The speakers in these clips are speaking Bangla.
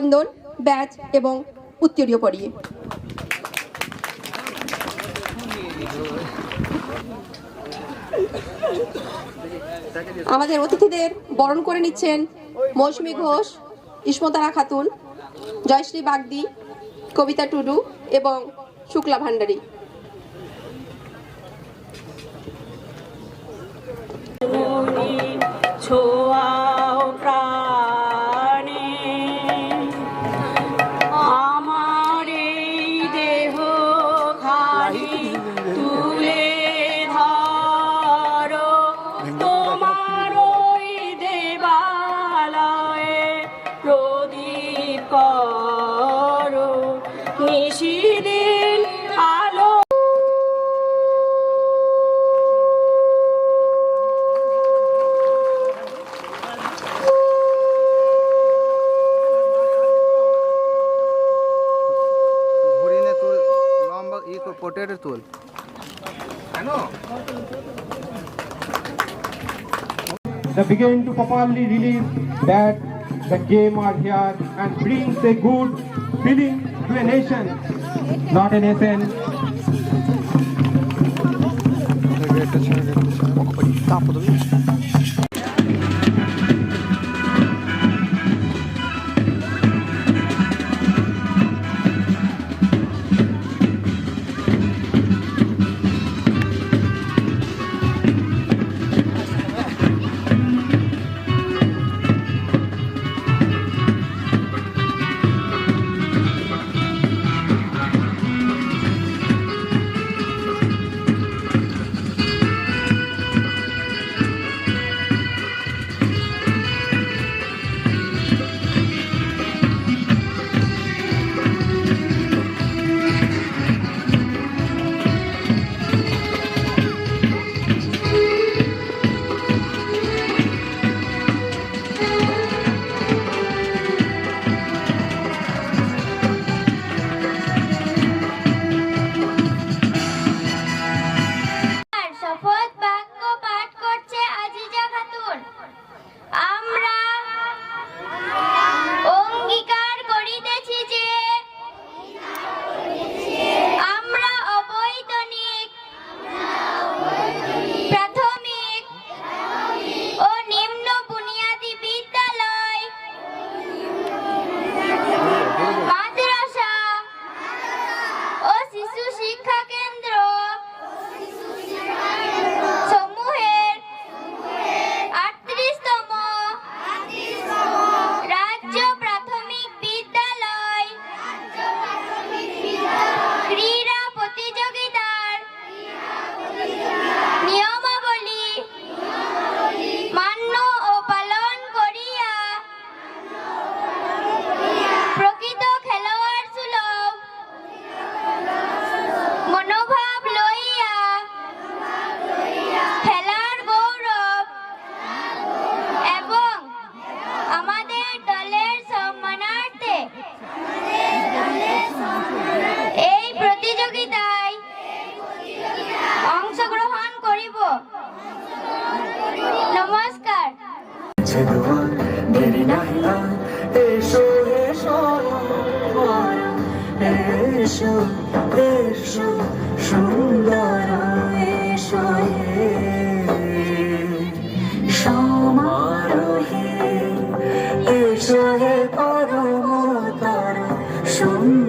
চন্দন ব্যাচ এবং উত্তরীয় পরিয়ে আমাদের অতিথিদের বরণ করে নিচ্ছেন মৌসুমী ঘোষ, ইসমতারা খাতুন, জয়শ্রী বাগদি, কবিতা টুডু এবং শুক্লা ভান্ডারী। করো নিশিদিন আলো ঘুরিয়ে তুল তুল They begin to properly release that the game are here and brings a good feeling to a nation, not a nation. এসো হে পরমতর সুন্দর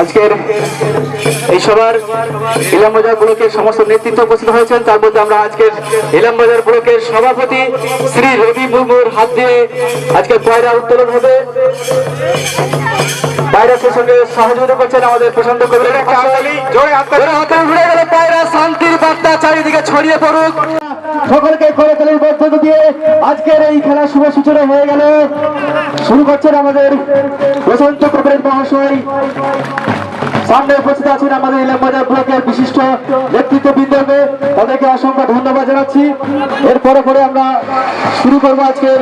আজকের এই সবার ইলামবাজার ব্লকের সমস্ত নেতৃত্ব উপস্থিত হয়েছেন। তার মধ্যে আমরা আজকের ইলামবাজার ব্লকের সভাপতি শ্রী রবি মুর্মুর হাত দিয়ে আজকে পয়রা উত্তোলন হবে। পায়রাসের সঙ্গে সহযোগিতা করছেন আমাদের প্রশান্ত কবির। জোরে হাততালি ঘুরে গেলে পায়রা শান্তির বার্তা চারিদিকে ছড়িয়ে পড়ুক। সকলকে করতালির মধ্য দিয়ে আজকের এই খেলার শুভ সূচনা হয়ে গেল। শুরু করছেন আমাদের বসন্ত কবির মহাশয়। সামনে উপস্থিত আছেন আমাদের ইলামবাজার ব্লকের বিশিষ্ট নেতৃত্ববৃন্দকে। তাদেরকে অসংখ্য ধন্যবাদ জানাচ্ছি। এরপরে পরে আমরা শুরু করব আজকের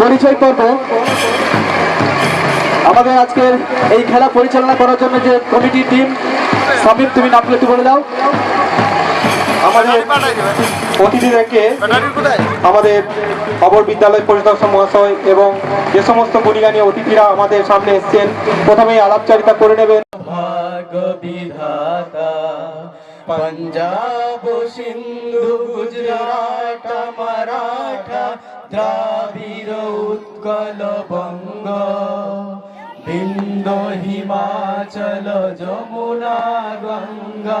পরিচয় পর্ব। আমাদের আজকের এই খেলা পরিচালনা করার জন্য যে কমিটি টিম, সামিম, তুমি নাম একটু বলে দাও। আমাদের অতিথিদেরকে আমাদের অপর বিদ্যালয় পরিদর্শক মহাশয় এবং যে সমস্ত গুণীগানী অতিথিরা আমাদের সামনে এসছেন প্রথমেই আলাপচারিতা করে নেবেন। পঞ্জাব সিন্ধু গুজরাট মারাঠা দ্রাবিড় উৎকল বঙ্গ। বিন্দ হিমাচল যমুনা গঙ্গা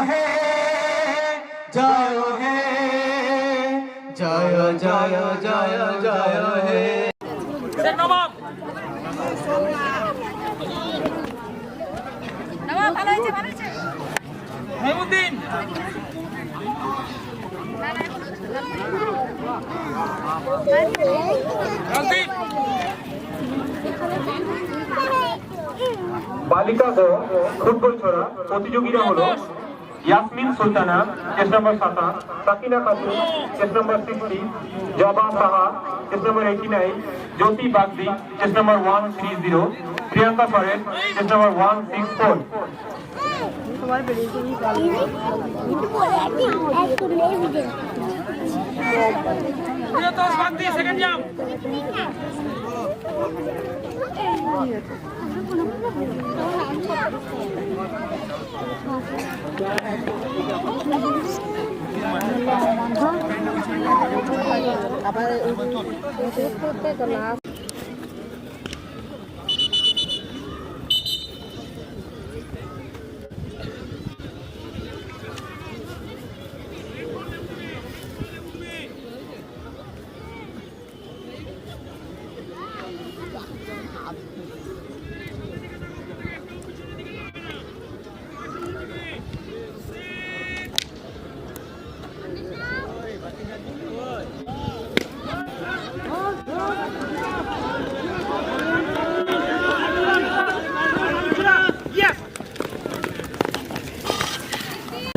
হে জয় হে জয় জয় জয় জয় হে। বালিকা ও ফুটবল ছোড়া প্রতিযোগীরা হলো यास्मीन सुल्ताना, केस नंबर साता सकीना खातून, case number sixty Joba Saha, case number eighty nine, Jyoti Bagdi, case number one three zero Priyanka Parel case number one six four second जाम নম্বর করতে তো ফোর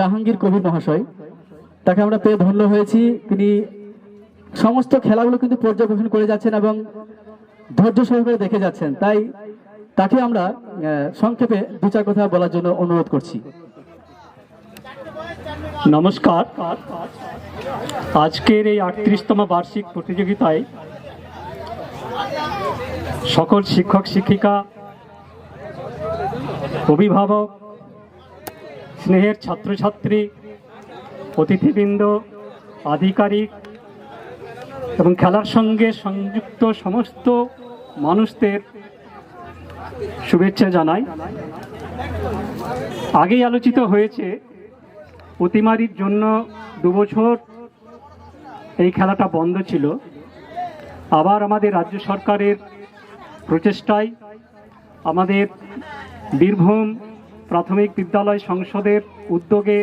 জাহাঙ্গীর কবির মহাশয়, তাকে আমরা পেয়ে ধন্য হয়েছি। তিনি সমস্ত খেলাগুলো কিন্তু পর্যবেক্ষণ করে যাচ্ছেন এবং ধৈর্য সহকারে দেখে যাচ্ছেন। তাই তাকে আমরা সংক্ষেপে দু চার কথা বলার জন্য অনুরোধ করছি। নমস্কার। আজকের এই আটত্রিশতম বার্ষিক প্রতিযোগিতায় সকল শিক্ষক, শিক্ষিকা, অভিভাবক স্নেহের ছাত্রছাত্রী, অতিথিবৃন্দ, আধিকারিক এবং খেলার সঙ্গে সংযুক্ত সমস্ত মানুষদের শুভেচ্ছা জানাই। আগেই আলোচিত হয়েছে অতিমারির জন্য দুবছর এই খেলাটা বন্ধ ছিল। আবার আমাদের রাজ্য সরকারের প্রচেষ্টায় আমাদের বীরভূম প্রাথমিক বিদ্যালয় সংসদের উদ্যোগে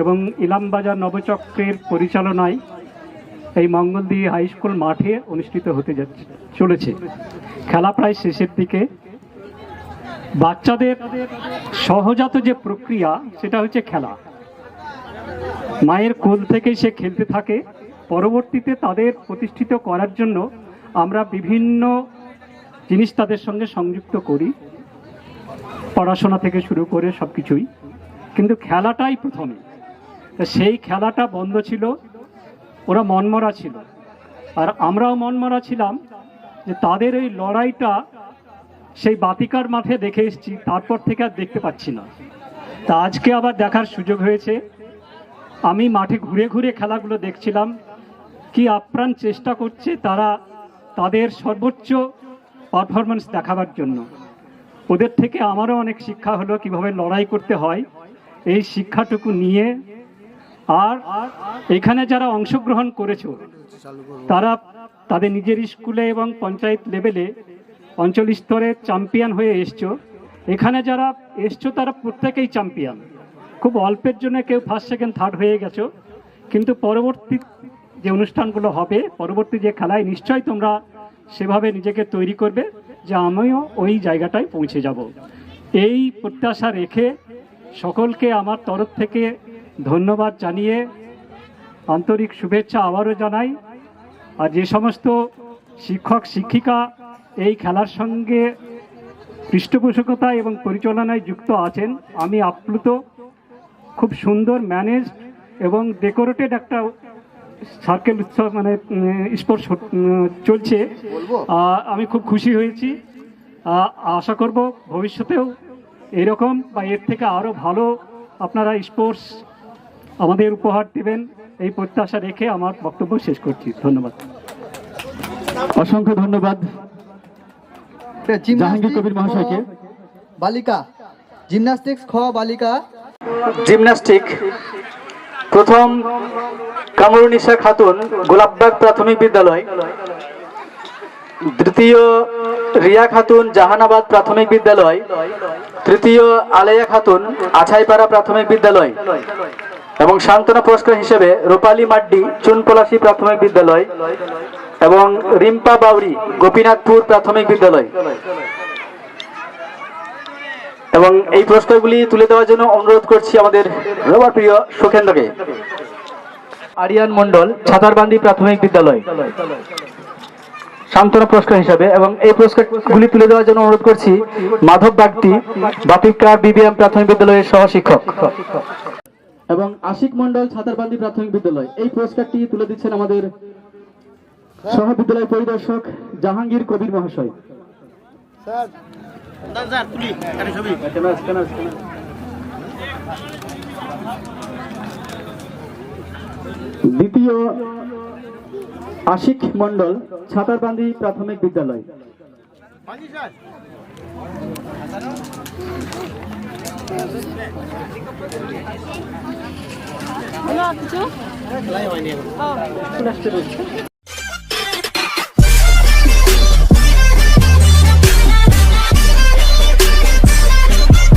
এবং ইলামবাজার নবচক্রের পরিচালনায় এই মঙ্গলদি হাই স্কুল মাঠে অনুষ্ঠিত হতে যাচ্ছে, চলেছে। খেলা প্রায় শেষের দিকে। বাচ্চাদের সহজাত যে প্রক্রিয়া, সেটা হচ্ছে খেলা। মায়ের কোল থেকেই সে খেলতে থাকে। পরবর্তীতে তাদের প্রতিষ্ঠিত করার জন্য আমরা বিভিন্ন জিনিস তাদের সঙ্গে সংযুক্ত করি। পড়াশোনা থেকে শুরু করে সব কিছুই কিন্তু খেলাটাই প্রথমে। সেই খেলাটা বন্ধ ছিল, ওরা মনমরা ছিল। আর আমরাও মনমরা ছিলাম যে তাদের এই লড়াইটা সেই বাতিকার মাঠে দেখে এসেছি, তারপর থেকে আর দেখতে পাচ্ছি না। তা আজকে আবার দেখার সুযোগ হয়েছে। আমি মাঠে ঘুরে ঘুরে খেলাগুলো দেখছিলাম। কি আপ্রাণ চেষ্টা করছে তারা তাদের সর্বোচ্চ পারফরমেন্স দেখাবার জন্য। ওদের থেকে আমারও অনেক শিক্ষা হলো কীভাবে লড়াই করতে হয়। এই শিক্ষাটুকু নিয়ে আর এখানে যারা অংশগ্রহণ করেছ, তারা তাদের নিজের স্কুলে এবং পঞ্চায়েত লেভেলে অঞ্চল স্তরে চ্যাম্পিয়ন হয়ে এসছো। এখানে যারা এসছো, তারা প্রত্যেকেই চ্যাম্পিয়ন। খুব অল্পের জন্য কেউ ফার্স্ট সেকেন্ড থার্ড হয়ে গেছো। কিন্তু পরবর্তী যে অনুষ্ঠানগুলো হবে, পরবর্তী যে খেলায় নিশ্চয়ই তোমরা সেভাবে নিজেকে তৈরি করবে। যে আমিও ওই জায়গাটায় পৌঁছে যাব। এই প্রত্যাশা রেখে সকলকে আমার তরফ থেকে ধন্যবাদ জানিয়ে আন্তরিক শুভেচ্ছা আবারও জানাই। আর যে সমস্ত শিক্ষক, শিক্ষিকা এই খেলার সঙ্গে পৃষ্ঠপোষকতা এবং পরিচালনায় যুক্ত আছেন, আমি আপ্লুত। খুব সুন্দর ম্যানেজ এবং ডেকোরেটেড একটা সার্কেল উৎসব মানে স্পোর্টস চলছে। আমি খুব খুশি হয়েছি। আশা করব ভবিষ্যতেও এরকম বা এর থেকে আরও ভালো আপনারা স্পোর্টস আমাদের উপহার দেবেন এই প্রত্যাশা রেখে আমার বক্তব্য শেষ করছি। ধন্যবাদ। অসংখ্য ধন্যবাদ। জাহাঙ্গীর কবির মহাশয়কে। বালিকা। জিমনাস্টিক্স খ বালিকা। জিমন্যাস্টিক প্রথম কামরুনিশা খাতুন, গোলাপবাগ প্রাথমিক বিদ্যালয়। দ্বিতীয় রিয়া খাতুন, জাহানাবাদ প্রাথমিক বিদ্যালয়। তৃতীয় আলেয়া খাতুন, আছাইপাড়া প্রাথমিক বিদ্যালয়। এবং সান্ত্বনা পুরস্কার হিসেবে রূপালী মাড্ডি, চুনপলাশি প্রাথমিক বিদ্যালয়। এবং রিম্পা বাউরি, গোপীনাথপুর প্রাথমিক বিদ্যালয়। এবং এই পুরস্কারগুলি তুলে দেওয়ার জন্য অনুরোধ করছি আমাদের রবার প্রিয় সুখেন্দ্রকে আরিয়ান মন্ডল ছাতারবান্দি প্রাথমিক বিদ্যালয়। সান্ত্বনা পুরস্কার হিসাবে এবং এই পুরস্কারগুলি তুলে দেওয়ার জন্য অনুরোধ করছি মাধব বাগদি বাপিকার বিবিএম প্রাথমিক বিদ্যালয়ের সহ শিক্ষক এবং আশিক মন্ডল ছাতারবান্দি প্রাথমিক বিদ্যালয়। এই পুরস্কারটি তুলে দিচ্ছেন আমাদের সহ বিদ্যালয় পরিদর্শক জাহাঙ্গীর কবির মহাশয়। দ্বিতীয় আশিক মন্ডল ছাতারবান্দি প্রাথমিক বিদ্যালয়।